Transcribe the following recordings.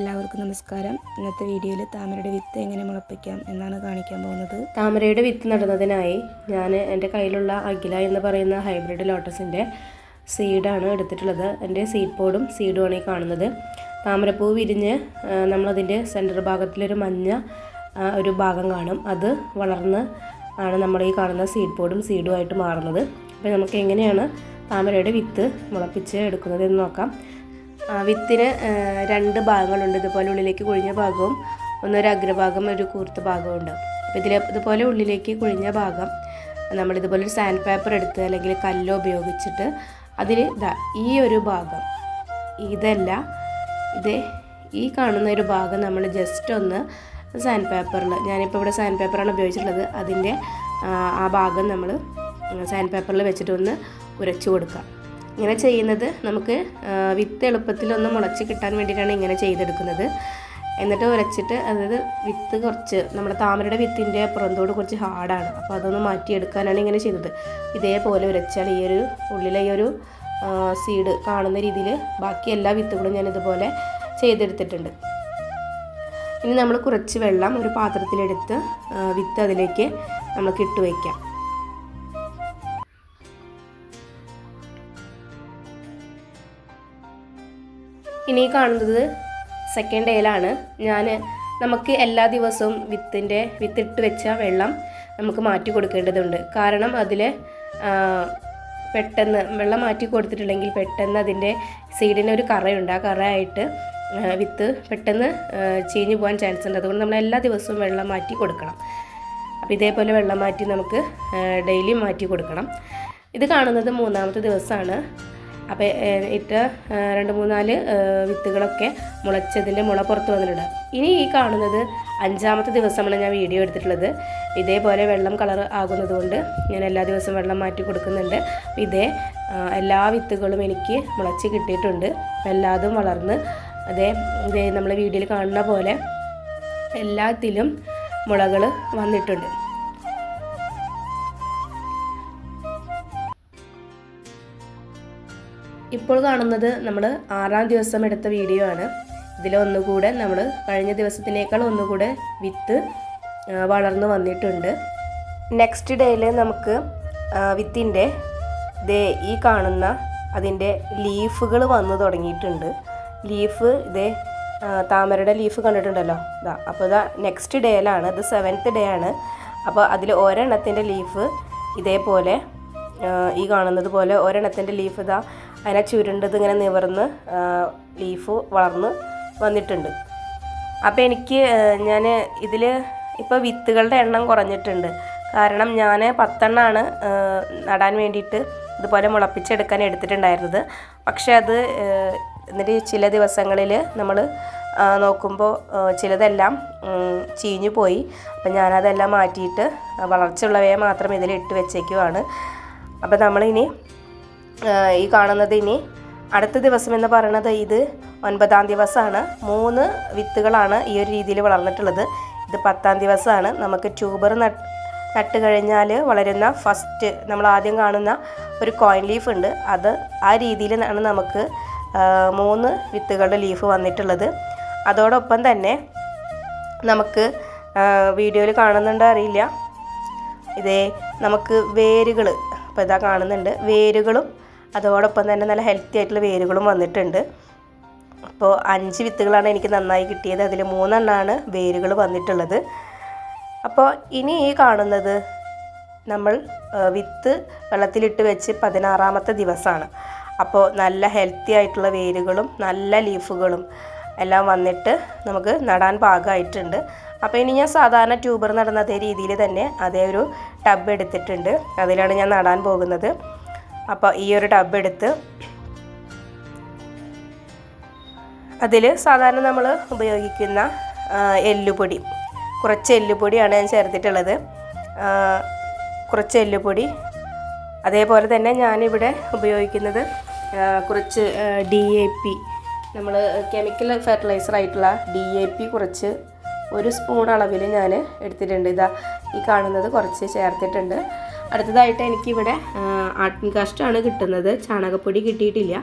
എല്ലാവർക്കും നമസ്കാരം. ഇന്നത്തെ വീഡിയോയിൽ താമരയുടെ വിത്ത് എങ്ങനെ മുളപ്പിക്കാം എന്നാണ് കാണിക്കാൻ പോകുന്നത്. താമരയുടെ വിത്ത് നടുന്നതിനായി ഞാൻ എന്റെ കയ്യിലുള്ള അഖില എന്ന് പറയുന്ന ഹൈബ്രിഡ് ലോട്ടസിന്റെ സീഡാണ് എടുത്തിട്ടുള്ളത്. എന്റെ സീഡ് പോഡും സീഡുമാണ് ഈ കാണുന്നത്. താമരപ്പൂ വിരിഞ്ഞ് നമ്മളതിന്റെ സെന്റർ ഭാഗത്തിലൊരു മഞ്ഞ ഒരു ഭാഗം കാണും. അത് വളർന്ന് ആണ് നമ്മൾ ഈ കാണുന്ന സീഡ് പോഡും സീഡുമായിട്ട് മാറുന്നത്. അപ്പോൾ നമുക്ക് എങ്ങനെയാണ് താമരയുടെ വിത്ത് മുളപ്പിച്ച് എടുക്കുന്നത് എന്ന് നോക്കാം. വിത്തിന് രണ്ട് ഭാഗങ്ങളുണ്ട്. ഇതുപോലെ ഉള്ളിലേക്ക് കുഴിഞ്ഞ ഭാഗവും ഒന്നൊരു അഗ്രഭാഗം ഒരു കൂർത്ത ഭാഗവും ഉണ്ട്. അപ്പോൾ ഇതിൽ ഇതുപോലെ ഉള്ളിലേക്ക് കുഴിഞ്ഞ ഭാഗം നമ്മൾ ഇതുപോലെ ഒരു സാൻഡ് പേപ്പർ എടുത്ത് അല്ലെങ്കിൽ കല്ലോ ഉപയോഗിച്ചിട്ട് അതിൽ ഇതാ ഈ ഒരു ഭാഗം ഇതല്ല ഇത് ഈ കാണുന്ന ഒരു ഭാഗം നമ്മൾ ജസ്റ്റ് ഒന്ന് സാൻഡ് പേപ്പറിൽ ഞാനിപ്പോൾ ഇവിടെ സാൻഡ് പേപ്പറാണ് ഉപയോഗിച്ചിട്ടുള്ളത്. അതിന്റെ ആ, ഭാഗം നമ്മൾ സാൻഡ് പേപ്പറിൽ വെച്ചിട്ട് ഒന്ന് ഉരച്ചു കൊടുക്കുക ഇങ്ങനെ ചെയ്യുന്നത് നമുക്ക് വിത്ത് എളുപ്പത്തിലൊന്ന് മുളച്ച് കിട്ടാൻ വേണ്ടിയിട്ടാണ് ഇങ്ങനെ ചെയ്തെടുക്കുന്നത്. എന്നിട്ട് ഉരച്ചിട്ട് അതായത് വിത്ത് കുറച്ച് നമ്മുടെ താമരയുടെ വിത്തിന്റെ പുറന്തോട് കുറച്ച് ഹാർഡാണ്. അപ്പോൾ അതൊന്ന് മാറ്റിയെടുക്കാനാണ് ഇങ്ങനെ ചെയ്തത്. ഇതേപോലെ ഉരച്ചാൽ ഈ ഒരു ഉള്ളിലെ ഈ ഒരു സീഡ് കാണുന്ന രീതിയിൽ ബാക്കി എല്ലാ വിത്തുകളും ഞാൻ ഇതുപോലെ ചെയ്തെടുത്തിട്ടുണ്ട്. ഇനി നമ്മൾ കുറച്ച് വെള്ളം ഒരു പാത്രത്തിലെടുത്ത് വിത്ത് അതിലേക്ക് നമുക്ക് ഇട്ട് വയ്ക്കാം. ഇനി കാണുന്നത് സെക്കൻഡ് ഡേയിലാണ് ഞാൻ നമുക്ക് എല്ലാ ദിവസവും വിത്തിന്റെ വിത്തിട്ട് വെച്ച വെള്ളം നമുക്ക് മാറ്റി കൊടുക്കേണ്ടതുണ്ട്. കാരണം അതിൽ പെട്ടെന്ന് വെള്ളം മാറ്റി കൊടുത്തിട്ടില്ലെങ്കിൽ പെട്ടെന്ന് അതിന്റെ സീഡിന് ഒരു കറയുണ്ട്. ആ കറയായിട്ട് വിത്ത് പെട്ടെന്ന് ചീഞ്ഞു പോകാൻ ചാൻസ് ഉണ്ട്. അതുകൊണ്ട് നമ്മൾ എല്ലാ ദിവസവും വെള്ളം മാറ്റി കൊടുക്കണം. അപ്പോൾ ഇതേപോലെ വെള്ളം മാറ്റി നമുക്ക് ഡെയിലി മാറ്റി കൊടുക്കണം. ഇത് കാണുന്നത് മൂന്നാമത്തെ ദിവസമാണ്. അപ്പോൾ ഇട്ട രണ്ട് മൂന്നാൽ വിത്തുകളൊക്കെ മുളച്ചതിന്റെ മുള പുറത്ത് വന്നിട്ടുണ്ട്. ഇനി ഈ കാണുന്നത് അഞ്ചാമത്തെ ദിവസമാണ് ഞാൻ വീഡിയോ എടുത്തിട്ടുള്ളത്. ഇതേപോലെ വെള്ളം കളർ ആകുന്നത് കൊണ്ട് ഞാൻ എല്ലാ ദിവസവും വെള്ളം മാറ്റി കൊടുക്കുന്നുണ്ട്. ഇതേ എല്ലാ വിത്തുകളും എനിക്ക് മുളച്ച് കിട്ടിയിട്ടുണ്ട്. എല്ലാതും വളർന്ന് അതേ ഇതേ നമ്മൾ വീഡിയോയിൽ കാണുന്ന പോലെ എല്ലാത്തിലും മുളകൾ വന്നിട്ടുണ്ട്. ഇപ്പോൾ കാണുന്നത് നമ്മൾ ആറാം ദിവസം എടുത്ത വീഡിയോ ആണ്. ഇതിൽ ഒന്നുകൂടെ നമ്മൾ കഴിഞ്ഞ ദിവസത്തിനേക്കാൾ ഒന്നുകൂടെ വിത്ത് വളർന്നു വന്നിട്ടുണ്ട്. നെക്സ്റ്റ് ഡേയിൽ നമുക്ക് വിത്തിന്റെ ദേ ഈ കാണുന്ന അതിന്റെ ലീഫുകൾ വന്നു തുടങ്ങിയിട്ടുണ്ട്. ലീഫ് ഇതേ താമരയുടെ ലീഫ് കണ്ടിട്ടുണ്ടല്ലോ. ഇതാ അപ്പോൾ ഇതാ നെക്സ്റ്റ് ഡേയിലാണ് ഇത് സെവൻത്ത് ഡേ ആണ് അപ്പോൾ അതിൽ ഒരെണ്ണത്തിന്റെ ലീഫ് ഇതേപോലെ ഈ കാണുന്നത് പോലെ ഒരെണ്ണത്തിന്റെ ലീഫ് ഇതാ അതിനെ ചുരുണ്ടത് ഇങ്ങനെ നിവർന്ന് ലീഫ് വളർന്ന് വന്നിട്ടുണ്ട്. അപ്പോൾ എനിക്ക് ഞാൻ ഇതിൽ ഇപ്പോൾ വിത്തുകളുടെ എണ്ണം കുറഞ്ഞിട്ടുണ്ട്. കാരണം ഞാൻ പത്തെണ്ണമാണ് നടാൻ വേണ്ടിയിട്ട് ഇതുപോലെ മുളപ്പിച്ചെടുക്കാൻ എടുത്തിട്ടുണ്ടായിരുന്നത്. പക്ഷേ അത് എന്നിട്ട് ചില ദിവസങ്ങളിൽ നമ്മൾ നോക്കുമ്പോൾ ചിലതെല്ലാം ചീഞ്ഞു പോയി. അപ്പം ഞാനതെല്ലാം മാറ്റിയിട്ട് വളർച്ചയുള്ളവയെ മാത്രം ഇതിൽ ഇട്ട് വെച്ചേക്കുവാണ്. അപ്പോൾ നമ്മളിനി ഈ കാണുന്നത് ഇനി അടുത്ത ദിവസം എന്ന് പറയുന്നത് ഇത് ഒൻപതാം ദിവസമാണ്. മൂന്ന് വിത്തുകളാണ് ഈ ഒരു രീതിയിൽ വളർന്നിട്ടുള്ളത്. ഇത് പത്താം ദിവസമാണ്. നമുക്ക് ട്യൂബർ നട്ട് നട്ട് കഴിഞ്ഞാൽ വളരുന്ന ഫസ്റ്റ് നമ്മൾ ആദ്യം കാണുന്ന ഒരു കോയിൻ ലീഫ് ഉണ്ട്. അത് ആ രീതിയിൽ രീതിയിലാണ് നമുക്ക് മൂന്ന് വിത്തുകളുടെ ലീഫ് വന്നിട്ടുള്ളത്. അതോടൊപ്പം തന്നെ നമുക്ക് വീഡിയോയിൽ കാണുന്നുണ്ടോ അറിയില്ല. ഇതേ നമുക്ക് വേരുകൾ അപ്പോൾ ഇതാ കാണുന്നുണ്ട്. വേരുകളും അതോടൊപ്പം തന്നെ നല്ല ഹെൽത്തി ആയിട്ടുള്ള വേരുകളും വന്നിട്ടുണ്ട്. അപ്പോൾ അഞ്ച് വിത്തുകളാണ് എനിക്ക് നന്നായി കിട്ടിയത്. അതിൽ മൂന്നെണ്ണമാണ് വേരുകൾ വന്നിട്ടുള്ളത്. അപ്പോൾ ഇനി ഈ കാണുന്നത് നമ്മൾ വിത്ത് വെള്ളത്തിലിട്ട് വെച്ച് പതിനാറാമത്തെ ദിവസമാണ് അപ്പോൾ നല്ല ഹെൽത്തി ആയിട്ടുള്ള വേരുകളും നല്ല ലീഫുകളും എല്ലാം വന്നിട്ട് നമുക്ക് നടാൻ പാകമായിട്ടുണ്ട്. അപ്പോൾ ഇനി ഞാൻ സാധാരണ ട്യൂബർ നടുന്ന അതേ രീതിയിൽ തന്നെ അതേ ഒരു ടബ് എടുത്തിട്ടുണ്ട്. അതിലാണ് ഞാൻ നടാൻ പോകുന്നത്. അപ്പോൾ ഈ ഒരു ടബ് എടുത്ത് അതിൽ സാധാരണ നമ്മൾ ഉപയോഗിക്കുന്ന എല്ലുപൊടി. കുറച്ച് എല്ലുപൊടിയാണ് ഞാൻ ചേർത്തിട്ടുള്ളത്. കുറച്ച് എല്ലുപൊടി. അതേപോലെ തന്നെ ഞാനിവിടെ ഉപയോഗിക്കുന്നത് കുറച്ച് ഡി എ പി നമ്മൾ കെമിക്കൽ ഫെർട്ടിലൈസർ ആയിട്ടുള്ള ഡി എ പി കുറച്ച് ഒരു സ്പൂൺ അളവിൽ ഞാൻ എടുത്തിട്ടുണ്ട്. ഇതാ ഈ കാണുന്നത് കുറച്ച് ചേർത്തിട്ടുണ്ട്. അടുത്തതായിട്ട് എനിക്കിവിടെ ആട്ടിൻകാഷ്ടമാണ് ആട്ടിൻ കാഷ്ടമാണ് കിട്ടുന്നത്. ചാണകപ്പൊടി കിട്ടിയിട്ടില്ല.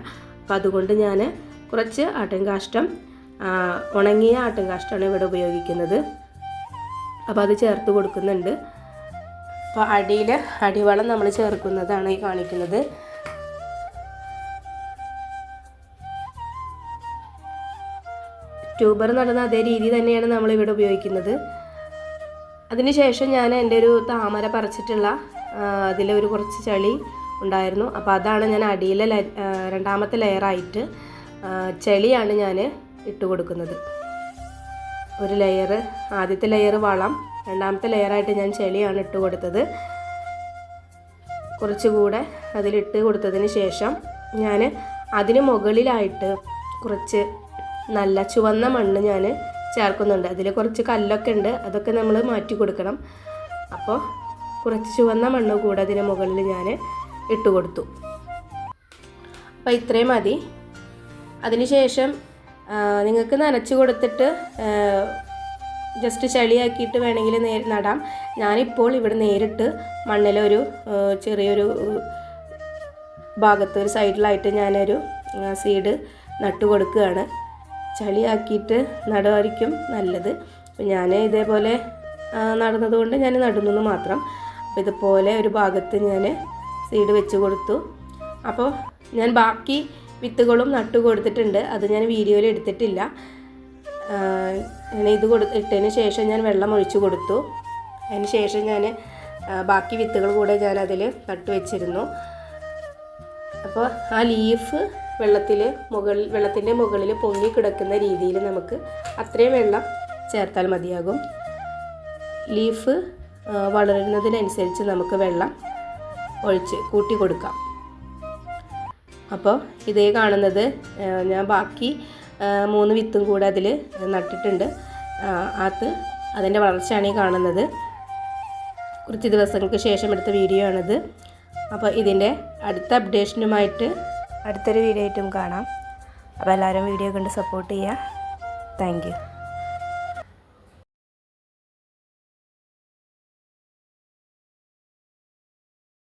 അപ്പം അതുകൊണ്ട് ഞാൻ കുറച്ച് ആട്ടിൻകാഷ്ടം ഉണങ്ങിയ ആട്ടിൻകാഷ്ടമാണ് ഇവിടെ ഉപയോഗിക്കുന്നത്. അപ്പോൾ അത് ചേർത്ത് കൊടുക്കുന്നുണ്ട്. അപ്പോൾ അടിയിൽ അടിവളം നമ്മൾ ചേർക്കുന്നതാണ് ഈ കാണിക്കുന്നത്. ട്യൂബർ നടന്ന അതേ രീതി തന്നെയാണ് നമ്മളിവിടെ ഉപയോഗിക്കുന്നത്. അതിനുശേഷം ഞാൻ എന്റെ ഒരു താമര പറിച്ചിട്ടുള്ള അതിലൊരു കുറച്ച് ചളി ഉണ്ടായിരുന്നു. അപ്പോൾ അതാണ് ഞാൻ അടിയിലെ രണ്ടാമത്തെ ലെയറായിട്ട് ചെളിയാണ് ഞാൻ ഇട്ട് കൊടുക്കുന്നത്. ഒരു ലെയർ ആദ്യത്തെ ലെയർ വളം രണ്ടാമത്തെ ലെയറായിട്ട് ഞാൻ ചെളിയാണ് ഇട്ട് കൊടുത്തത്. കുറച്ചുകൂടെ അതിലിട്ട് കൊടുത്തതിന് ശേഷം ഞാൻ അതിന് മുകളിലായിട്ട് കുറച്ച് നല്ല ചുവന്ന മണ്ണ് ഞാൻ ചേർക്കുന്നുണ്ട്. അതിൽ കുറച്ച് കല്ലൊക്കെ ഉണ്ട്. അതൊക്കെ നമ്മൾ മാറ്റി കൊടുക്കണം. അപ്പോൾ കുറച്ച് ചുവന്ന മണ്ണ് കൂടെ അതിന് മുകളിൽ ഞാൻ ഇട്ട് കൊടുത്തു. അപ്പോൾ ഇത്രയും മതി. അതിനുശേഷം നിങ്ങൾക്ക് നനച്ച് കൊടുത്തിട്ട് ജസ്റ്റ് ചളിയാക്കിയിട്ട് വേണമെങ്കിൽ നേ നടാം. ഞാനിപ്പോൾ ഇവിടെ നേരിട്ട് മണ്ണിലൊരു ചെറിയൊരു ഭാഗത്ത് ഒരു സൈഡിലായിട്ട് ഞാനൊരു സീഡ് നട്ടു കൊടുക്കുകയാണ്. ചളിയാക്കിയിട്ട് നടുമായിരിക്കും നല്ലത്. ഞാൻ ഇതേപോലെ നടന്നതുകൊണ്ട് ഞാൻ നടുന്നു മാത്രം. അപ്പോൾ ഇതുപോലെ ഒരു ഭാഗത്ത് ഞാൻ സീഡ് വെച്ച് കൊടുത്തു. അപ്പോൾ ഞാൻ ബാക്കി വിത്തുകളും നട്ടു കൊടുത്തിട്ടുണ്ട്. അത് ഞാൻ വീഡിയോയിൽ എടുത്തിട്ടില്ല. ഇത് കൊടു ഇട്ടതിന് ശേഷം ഞാൻ വെള്ളം ഒഴിച്ചു കൊടുത്തു. അതിന് ശേഷം ഞാൻ ബാക്കി വിത്തുകൾ കൂടെ ഞാൻ അതിൽ നട്ടു വെച്ചിരുന്നു. അപ്പോൾ ആ ലീഫ് വെള്ളത്തിൽ മുകളിൽ വെള്ളത്തിന്റെ മുകളിൽ പൊങ്ങി കിടക്കുന്ന രീതിയിൽ നമുക്ക് അത്രയും വെള്ളം ചേർത്താൽ മതിയാകും. ലീഫ് വളരുന്നതിനനുസരിച്ച് നമുക്ക് വെള്ളം ഒഴിച്ച് കൂട്ടി കൊടുക്കാം. അപ്പോൾ ഇതേ കാണുന്നത് ഞാൻ ബാക്കി മൂന്ന് വിത്തും കൂടെ അതിൽ നട്ടിട്ടുണ്ട്. അത് അതിന്റെ വളർച്ചയാണ് ഈ കാണുന്നത്. കുറച്ച് ദിവസങ്ങൾക്ക് ശേഷം എടുത്ത വീഡിയോ ആണിത്. അപ്പോൾ ഇതിന്റെ അടുത്ത അപ്ഡേഷനുമായിട്ട് അടുത്തൊരു വീഡിയോ ആയിട്ടും കാണാം. അപ്പോൾ എല്ലാവരും വീഡിയോ കണ്ട് സപ്പോർട്ട് ചെയ്യുക. താങ്ക്